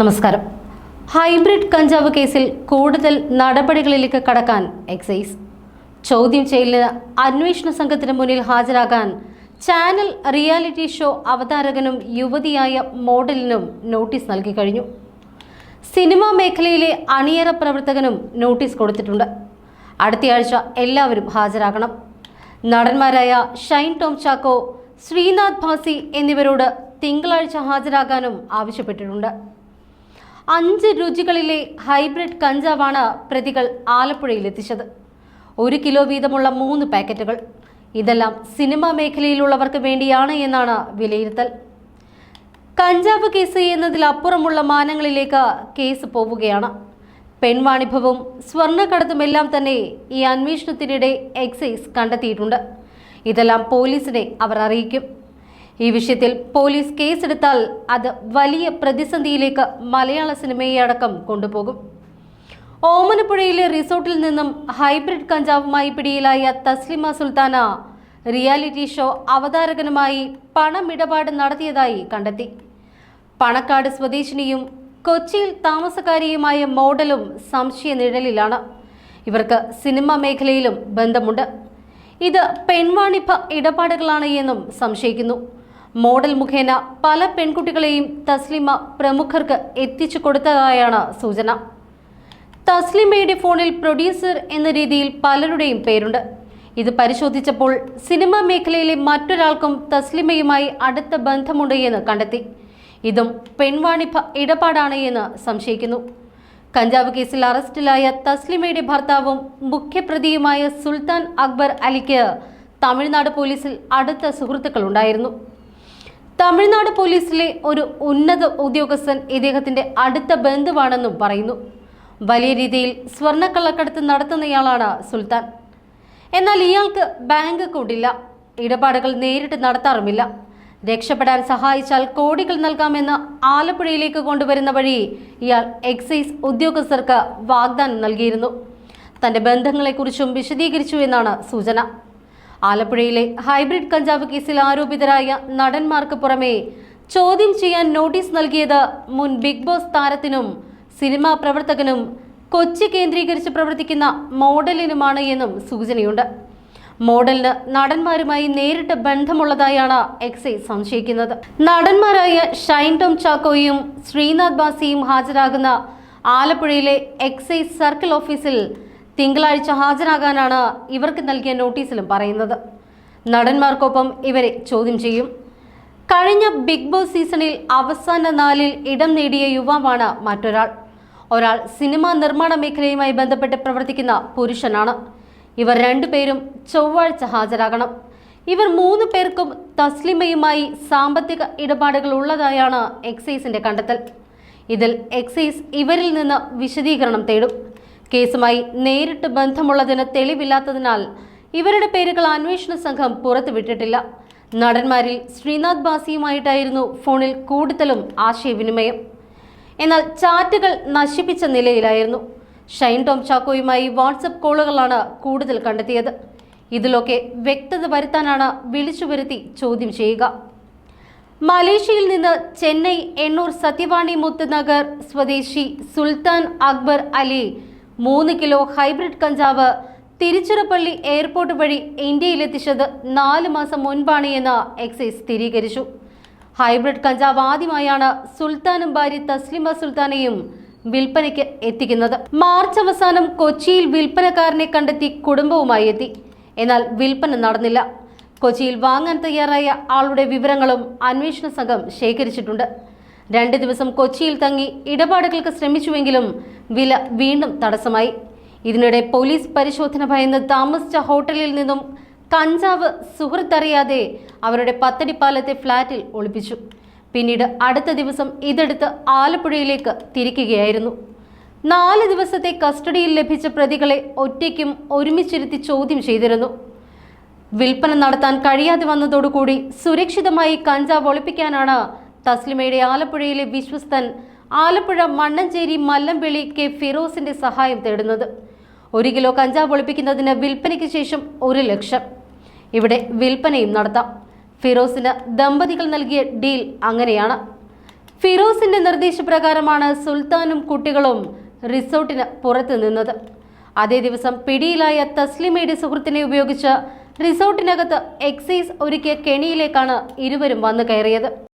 നമസ്കാരം. ഹൈബ്രിഡ് കഞ്ചാവ് കേസിൽ കൂടുതൽ നടപടികളിലേക്ക് കടക്കാൻ എക്സൈസ്. ചോദ്യം ചെയ്യലിന് അന്വേഷണ സംഘത്തിന് മുന്നിൽ ഹാജരാകാൻ ചാനൽ റിയാലിറ്റി ഷോ അവതാരകനും യുവതിയായ മോഡലിനും നോട്ടീസ് നൽകി കഴിഞ്ഞു. സിനിമാ മേഖലയിലെ അണിയറ പ്രവർത്തകനും നോട്ടീസ് കൊടുത്തിട്ടുണ്ട്. അടുത്തയാഴ്ച എല്ലാവരും ഹാജരാകണം. നടന്മാരായ ഷൈൻ ടോം ചാക്കോ ശ്രീനാഥ് ഭാസി എന്നിവരോട് തിങ്കളാഴ്ച ഹാജരാകാനും ആവശ്യപ്പെട്ടിട്ടുണ്ട്. അഞ്ച് രുചികളിലെ ഹൈബ്രിഡ് കഞ്ചാവാണ് പ്രതികൾ ആലപ്പുഴയിൽ എത്തിച്ചത് ഒരു കിലോ വീതമുള്ള മൂന്ന് പാക്കറ്റുകൾ. ഇതെല്ലാം സിനിമാ മേഖലയിലുള്ളവർക്ക് വേണ്ടിയാണ് എന്നാണ് വിലയിരുത്തൽ. കഞ്ചാവ് കേസ് എന്നതിലപ്പുറമുള്ള മാനങ്ങളിലേക്ക് കേസ് പോവുകയാണ്. പെൺവാണിഭവും സ്വർണക്കടത്തുമെല്ലാം തന്നെ ഈ അന്വേഷണത്തിനിടെ എക്സൈസ് കണ്ടെത്തിയിട്ടുണ്ട്. ഇതെല്ലാം പോലീസിനെ അവർ അറിയിക്കും. ഈ വിഷയത്തിൽ പോലീസ് കേസെടുത്താൽ അത് വലിയ പ്രതിസന്ധിയിലേക്ക് മലയാള സിനിമയെ അടക്കം കൊണ്ടുപോകും. ഓമനപ്പുഴയിലെ റിസോർട്ടിൽ നിന്നും ഹൈബ്രിഡ് കഞ്ചാവുമായി പിടിയിലായ തസ്ലിമ സുൽത്താന റിയാലിറ്റി ഷോ അവതാരകനുമായി പണമിടപാട് നടത്തിയതായി കണ്ടെത്തി. പണക്കാട് സ്വദേശിനിയും കൊച്ചിയിൽ താമസക്കാരിയുമായ മോഡലും സംശയ നിഴലിലാണ്. ഇവർക്ക് സിനിമാ മേഖലയിലും ബന്ധമുണ്ട്. ഇത് പെൺവാണിഭ ഇടപാടുകളാണ് എന്നും സംശയിക്കുന്നു. മോഡൽ മുഖേന പല പെൺകുട്ടികളെയും തസ്ലിമ പ്രമുഖർക്ക് എത്തിച്ചു കൊടുത്തതായാണ് സൂചന. തസ്ലിമയുടെ ഫോണിൽ പ്രൊഡ്യൂസർ എന്ന രീതിയിൽ പലരുടെയും പേരുണ്ട്. ഇത് പരിശോധിച്ചപ്പോൾ സിനിമാ മേഖലയിലെ മറ്റൊരാൾക്കും തസ്ലിമയുമായി അടുത്ത ബന്ധമുണ്ട് എന്ന് കണ്ടെത്തി. ഇതും പെൺവാണിഭ ഇടപാടാണ് എന്ന് സംശയിക്കുന്നു. കഞ്ചാവ് കേസിൽ അറസ്റ്റിലായ തസ്ലിമയുടെ ഭർത്താവും മുഖ്യപ്രതിയുമായ സുൽത്താൻ അക്ബർ അലിക്ക് തമിഴ്നാട് പോലീസിൽ അടുത്ത സുഹൃത്തുക്കളുണ്ടായിരുന്നു തമിഴ്നാട് പോലീസിലെ ഒരു ഉന്നത ഉദ്യോഗസ്ഥൻ ഇദ്ദേഹത്തിന്റെ അടുത്ത ബന്ധുവാണെന്നും പറയുന്നു. വലിയ രീതിയിൽ സ്വർണക്കള്ളക്കടത്ത് നടത്തുന്നയാളാണ് സുൽത്താൻ. എന്നാൽ ഇയാൾക്ക് ബാങ്ക് അക്കൗണ്ടില്ല. ഇടപാടുകൾ നേരിട്ട് നടത്താറുമില്ല. രക്ഷപ്പെടാൻ സഹായിച്ചാൽ കോടികൾ നൽകാമെന്ന് ആലപ്പുഴയിലേക്ക് കൊണ്ടുവരുന്ന വഴി ഇയാൾ എക്സൈസ് ഉദ്യോഗസ്ഥർക്ക് വാഗ്ദാനം നൽകിയിരുന്നു. തന്റെ ബന്ധങ്ങളെക്കുറിച്ചും വിശദീകരിച്ചു എന്നാണ് സൂചന. ആലപ്പുഴയിലെ ഹൈബ്രിഡ് കഞ്ചാവ് കേസിൽ ആരോപിതരായ നടന്മാർക്ക് പുറമെ ചോദ്യം ചെയ്യാൻ നോട്ടീസ് നൽകിയത് മുൻ ബിഗ് ബോസ് താരത്തിനും സിനിമാ പ്രവർത്തകനും കൊച്ചി കേന്ദ്രീകരിച്ച് പ്രവർത്തിക്കുന്ന മോഡലിനുമാണ് എന്നും സൂചനയുണ്ട്. മോഡലിന് നടന്മാരുമായി നേരിട്ട് ബന്ധമുള്ളതായാണ് എക്സൈസ് സംശയിക്കുന്നത്. നടന്മാരായ ഷൈൻ ടോം ചാക്കോയും ശ്രീനാഥ് ബാസിയും ഹാജരാകുന്ന ആലപ്പുഴയിലെ എക്സൈസ് സർക്കിൾ ഓഫീസിൽ തിങ്കളാഴ്ച ഹാജരാകാനാണ് ഇവർക്ക് നൽകിയ നോട്ടീസിലും പറയുന്നത്. നടന്മാർക്കൊപ്പം ഇവരെ ചോദ്യം ചെയ്യും. കഴിഞ്ഞ ബിഗ് ബോസ് സീസണിൽ അവസാന നാലിൽ ഇടം നേടിയ യുവാവാണ് മറ്റൊരാൾ. ഒരാൾ സിനിമാ നിർമ്മാണ മേഖലയുമായി ബന്ധപ്പെട്ട് പ്രവർത്തിക്കുന്ന പുരുഷനാണ്. ഇവർ രണ്ടുപേരും ചൊവ്വാഴ്ച ഹാജരാകണം. ഇവർ മൂന്ന് പേർക്കും തസ്ലിമയുമായി സാമ്പത്തിക ഇടപാടുകൾ ഉള്ളതായാണ് എക്സൈസിന്റെ കണ്ടെത്തൽ. ഇതിൽ എക്സൈസ് ഇവരിൽ നിന്ന് വിശദീകരണം തേടും. കേസുമായി നേരിട്ട് ബന്ധമുള്ളതിന് തെളിവില്ലാത്തതിനാൽ ഇവരുടെ പേരുകൾ അന്വേഷണ സംഘം പുറത്തുവിട്ടിട്ടില്ല. നടന്മാരിൽ ശ്രീനാഥ് ബാസിയുമായിട്ടായിരുന്നു ഫോണിൽ കൂടുതലും ആശയവിനിമയം. എന്നാൽ ചാറ്റുകൾ നശിപ്പിച്ച നിലയിലായിരുന്നു. ഷൈൻ ടോം ചാക്കോയുമായി വാട്സപ്പ് കോളുകളാണ് കൂടുതൽ കണ്ടെത്തിയത്. ഇതിലൊക്കെ വ്യക്തത വരുത്താനാണ് വിളിച്ചു വരുത്തി ചോദ്യം ചെയ്യുക. മലേഷ്യയിൽ നിന്ന് ചെന്നൈ എണ്ണൂർ സത്യവാണി മുത്തുനഗർ സ്വദേശി സുൽത്താൻ അക്ബർ അലി മൂന്ന് കിലോ ഹൈബ്രിഡ് കഞ്ചാവ് തിരുച്ചിറപ്പള്ളി എയർപോർട്ട് വഴി ഇന്ത്യയിലെത്തിച്ചത് നാല് മാസം മുൻപാണ് എന്ന് എക്സൈസ് സ്ഥിരീകരിച്ചു. ഹൈബ്രിഡ് കഞ്ചാവ് ആദ്യമായാണ് സുൽത്താനും ഭാര്യ തസ്ലിമ സുൽത്താനെയും വിൽപ്പനയ്ക്ക് എത്തിക്കുന്നത്. മാർച്ച് അവസാനം കൊച്ചിയിൽ വിൽപ്പനക്കാരനെ കണ്ടെത്തി കുടുംബവുമായി എത്തി. എന്നാൽ വിൽപ്പന നടന്നില്ല. കൊച്ചിയിൽ വാങ്ങാൻ തയ്യാറായ ആളുടെ വിവരങ്ങളും അന്വേഷണ സംഘം ശേഖരിച്ചിട്ടുണ്ട്. രണ്ട് ദിവസം കൊച്ചിയിൽ തങ്ങി ഇടപാടുകൾക്ക് ശ്രമിച്ചുവെങ്കിലും വില വീണ്ടും തടസ്സമായി. ഇതിനിടെ പോലീസ് പരിശോധന ഭയന്ന് താമസിച്ച ഹോട്ടലിൽ നിന്നും കഞ്ചാവ് സുഹൃത്തറിയാതെ അവരുടെ പത്തടിപ്പാലത്തെ ഫ്ളാറ്റിൽ ഒളിപ്പിച്ചു. പിന്നീട് അടുത്ത ദിവസം ഇതെടുത്ത് ആലപ്പുഴയിലേക്ക് തിരിക്കുകയായിരുന്നു. നാല് ദിവസത്തെ കസ്റ്റഡിയിൽ ലഭിച്ച പ്രതികളെ ഒറ്റയ്ക്കും ഒരുമിച്ചിരുത്തി ചോദ്യം ചെയ്തിരുന്നു. വിൽപ്പന നടത്താൻ കഴിയാതെ വന്നതോടുകൂടി സുരക്ഷിതമായി കഞ്ചാവ് ഒളിപ്പിക്കാനാണ് തസ്ലിമയുടെ ആലപ്പുഴയിലെ വിശ്വസ്തൻ ആലപ്പുഴ മണ്ണഞ്ചേരി മല്ലമ്പിളി കെ ഫിറോസിന്റെ സഹായം തേടുന്നത്. ഒരു കിലോ കഞ്ചാവ് ഒളിപ്പിക്കുന്നതിന് വിൽപ്പനയ്ക്ക് ശേഷം ഒരു ലക്ഷം. ഇവിടെ വിൽപ്പനയും നടത്താം. ഫിറോസിന് ദമ്പതികൾ നൽകിയ ഡീൽ അങ്ങനെയാണ്. ഫിറോസിന്റെ നിർദ്ദേശപ്രകാരമാണ് സുൽത്താനും കുട്ടികളും റിസോർട്ടിന് പുറത്തു നിന്നത്. അതേ ദിവസം പിടിയിലായ തസ്ലിമയുടെ സുഹൃത്തിനെ ഉപയോഗിച്ച് റിസോർട്ടിനകത്ത് എക്സൈസ് ഒരുക്കിയ കെണിയിലേക്കാണ് ഇരുവരും വന്നു കയറിയത്.